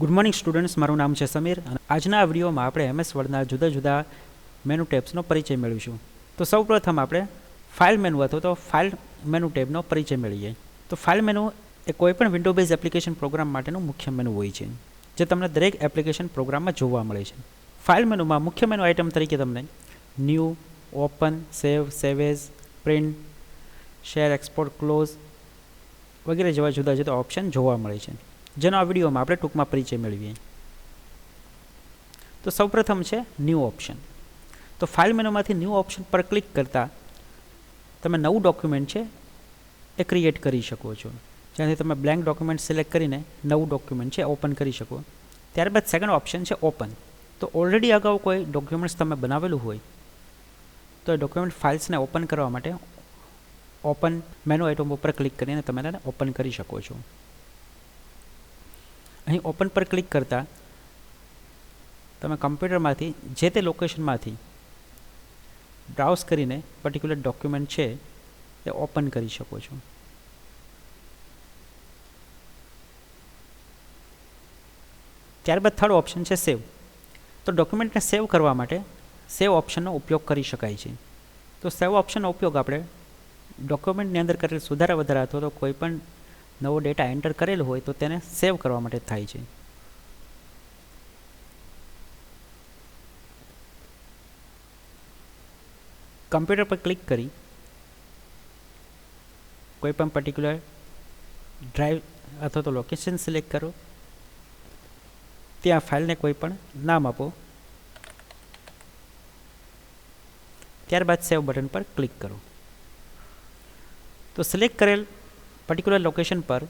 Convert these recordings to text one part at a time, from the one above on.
Good morning students મારું નામ છે સમીર અને આજના આ વિડીયોમાં આપણે એમએસ વર્ડના જુદા જુદા મેનુ ટેબ્સનો પરિચય મેળવીશું. તો સૌપ્રથમ આપણે ફાઇલ મેનુ અથવા તો ફાઇલ મેનુ ટેબનો પરિચય મેળવીએ. તો ફાઇલ મેનુ એ કોઈપણ વિન્ડો બેઝ એપ્લિકેશન પ્રોગ્રામ માટેનું મુખ્ય મેનુ હોય છે, જે તમને દરેક એપ્લિકેશન પ્રોગ્રામમાં જોવા મળે છે. ફાઇલ મેનુમાં મુખ્ય મેનુ આઇટમ તરીકે તમને new open save save as print share export close વગેરે જેવા જુદા જુદા ઓપ્શન જોવા મળે છે. જેનો આ વિડીયોમાં આપણે ટૂંકમાં પરિચય મેળવીએ. તો સૌપ્રથમ છે ન્યૂ ઓપ્શન તો ફાઇલ મેનુમાંથી ન્યૂ ઓપ્શન પર ક્લિક કરતાં તમે નવું ડોક્યુમેન્ટ છે એ ક્રિએટ કરી શકો છો. જ્યાંથી તમે બ્લેન્ક ડોક્યુમેન્ટ સિલેક્ટ કરીને નવું ડોક્યુમેન્ટ છે ઓપન કરી શકો. ત્યારબાદ સેકન્ડ ઓપ્શન છે ઓપન તો ઓલરેડી અગાઉ કોઈ ડોક્યુમેન્ટ્સ તમે બનાવેલું હોય, તો એ ડોક્યુમેન્ટ ફાઇલ્સને ઓપન કરવા માટે ઓપન મેનુ આઇટમ ઉપર ક્લિક કરીને તમે તેને ઓપન કરી શકો છો. અહીં ઓપન પર ક્લિક કરતાં તમે કમ્પ્યુટરમાંથી જે તે લોકેશનમાંથી બ્રાઉઝ કરીને પર્ટિક્યુલર ડોક્યુમેન્ટ છે એ ઓપન કરી શકો છો. ત્યારબાદ થર્ડ ઓપ્શન છે સેવ તો ડોક્યુમેન્ટને સેવ કરવા માટે સેવ ઓપ્શનનો ઉપયોગ કરી શકાય છે. તો સેવ ઓપ્શનનો ઉપયોગ આપણે ડોક્યુમેન્ટની અંદર કરેલ સુધારા વધારા અથવા તો કોઈ પણ નવો ડેટા એન્ટર કરેલો હોય તો તેને સેવ કરવા માટે થાય છે. કમ્પ્યુટર પર ક્લિક કરી કોઈ પણ પર્ટિક્યુલર ડ્રાઈવ અથવા તો લોકેશન સિલેક્ટ કરો. ત્યાં ફાઇલને કોઈ પણ નામ આપો. ત્યારબાદ સેવ બટન પર ક્લિક કરો. તો સિલેક્ટ કરેલ પર્ટિક્યુલર લોકેશન પર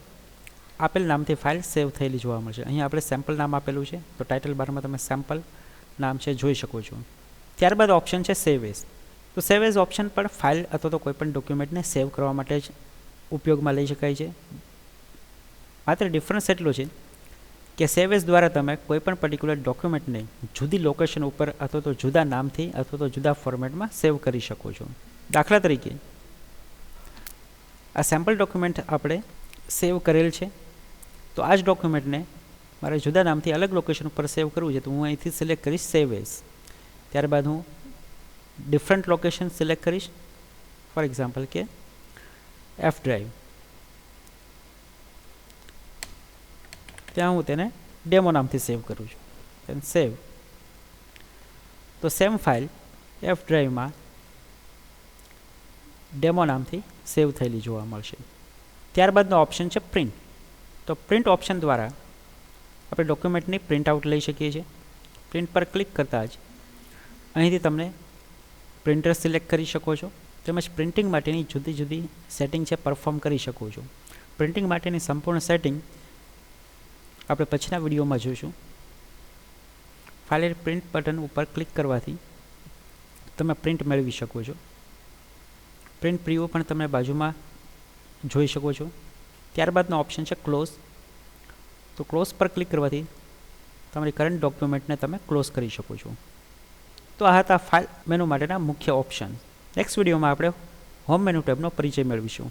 આપેલ નામથી ફાઇલ સેવ થયેલી જોવા મળશે અહીં આપણે સેમ્પલ નામ આપેલું છે. તો ટાઇટલ બારમાં તમે સેમ્પલ નામ છે જોઈ શકો છો. ત્યારબાદ ઓપ્શન છે સેવ એઝ તો સેવ એઝ ઓપ્શન પર ફાઇલ અથવા તો કોઈપણ ડોક્યુમેન્ટને સેવ કરવા માટે જ ઉપયોગમાં લઈ શકાય છે. માત્ર ડિફરન્સ એટલો છે કે સેવ એઝ દ્વારા તમે કોઈપણ પર્ટિક્યુલર ડોક્યુમેન્ટને જુદી લોકેશન ઉપર અથવા તો જુદા નામથી અથવા તો જુદા ફોર્મેટમાં સેવ કરી શકો છો. દાખલા તરીકે આ સેમ્પલ ડોક્યુમેન્ટ આપણે સેવ કરેલ છે. તો આ જ ડોક્યુમેન્ટને મારે જુદા નામથી અલગ લોકેશન ઉપર સેવ કરવું છે. તો હું અહીંથી સિલેક્ટ કરીશ સેવ એઝ ત્યારબાદ હું ડિફરન્ટ લોકેશન સિલેક્ટ કરીશ. ફોર એક્ઝામ્પલ કે એફ ડ્રાઈવ ત્યાં હું તેને ડેમો નામથી સેવ કરું છું. સેવ તો સેમ ફાઇલ એફ ડ્રાઈવમાં ડેમો નામથી સેવ થયેલી જોવા મળશે. ત્યારબાદનો ઓપ્શન છે પ્રિન્ટ તો પ્રિન્ટ ઓપ્શન દ્વારા આપણે ડોક્યુમેન્ટની પ્રિન્ટ આઉટ લઈ શકીએ છીએ. પ્રિન્ટ પર ક્લિક કરતાં જ અહીંથી તમને પ્રિન્ટર સિલેક્ટ કરી શકો છો. તેમજ પ્રિન્ટિંગ માટેની જુદી જુદી સેટિંગ છે પરફોર્મ કરી શકો છો. પ્રિન્ટિંગ માટેની સંપૂર્ણ સેટિંગ આપણે પછીના વિડીયોમાં જોઈશું. ફાઇલ પ્રિન્ટ બટન ઉપર ક્લિક કરવાથી તમે પ્રિન્ટ મેળવી શકો છો. પ્રિન્ટ પ્રિવ્યુ પણ તમે બાજુમાં જોઈ શકો છો. ત્યારબાદનો ઓપ્શન છે ક્લોઝ તો ક્લોઝ પર ક્લિક કરવાથી તમારી કરંટ ડોક્યુમેન્ટને તમે ક્લોઝ કરી શકો છો. તો આ હતા ફાઇલ મેનુ માટેના મુખ્ય ઓપ્શન નેક્સ્ટ વિડીયોમાં આપણે હોમ મેનુ ટેબનો પરિચય મેળવીશું.